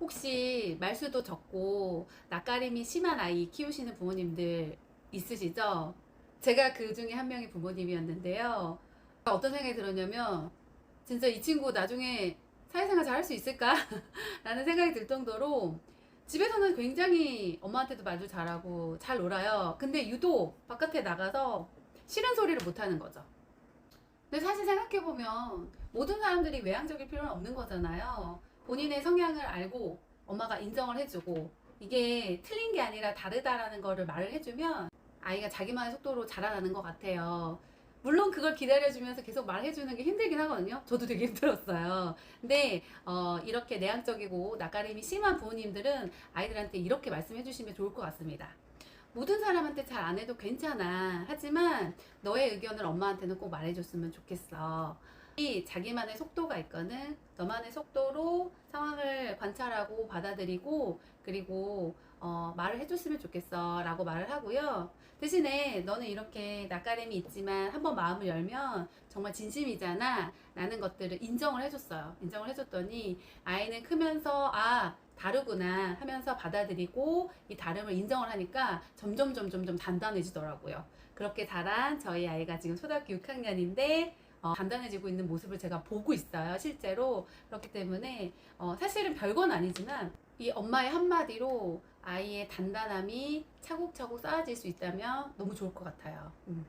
혹시 말수도 적고 낯가림이 심한 아이 키우시는 부모님들 있으시죠? 제가 그 중에 한 명의 부모님이었는데요. 어떤 생각이 들었냐면 진짜 이 친구 나중에 사회생활 잘할 수 있을까? 라는 생각이 들 정도로 집에서는 굉장히 엄마한테도 말도 잘하고 잘 놀아요. 근데 유독 바깥에 나가서 싫은 소리를 못 하는 거죠. 근데 사실 생각해보면 모든 사람들이 외향적일 필요는 없는 거잖아요. 본인의 성향을 알고 엄마가 인정을 해주고 이게 틀린 게 아니라 다르다라는 거를 말을 해주면 아이가 자기만의 속도로 자라나는 것 같아요. 물론 그걸 기다려주면서 계속 말해주는 게 힘들긴 하거든요. 저도 되게 힘들었어요. 근데 어, 이렇게 내향적이고 낯가림이 심한 부모님들은 아이들한테 이렇게 말씀해 주시면 좋을 것 같습니다. 모든 사람한테 잘 안 해도 괜찮아. 하지만 너의 의견을 엄마한테는 꼭 말해줬으면 좋겠어. 이 자기만의 속도가 있거든. 너만의 속도로 상황을 관찰하고 받아들이고 그리고 어, 말을 해줬으면 좋겠어 라고 말을 하고요. 대신에 너는 이렇게 낯가림이 있지만 한번 마음을 열면 정말 진심이잖아 라는 것들을 인정을 해줬어요. 인정을 해줬더니 아이는 크면서 아 다르구나 하면서 받아들이고 이 다름을 인정을 하니까 점점 점점 점 단단해지더라고요. 그렇게 자란 저희 아이가 지금 초등학교 6학년인데 어, 단단해지고 있는 모습을 제가 보고 있어요, 실제로. 그렇기 때문에 어, 사실은 별건 아니지만 이 엄마의 한마디로 아이의 단단함이 차곡차곡 쌓아질 수 있다면 너무 좋을 것 같아요. 음.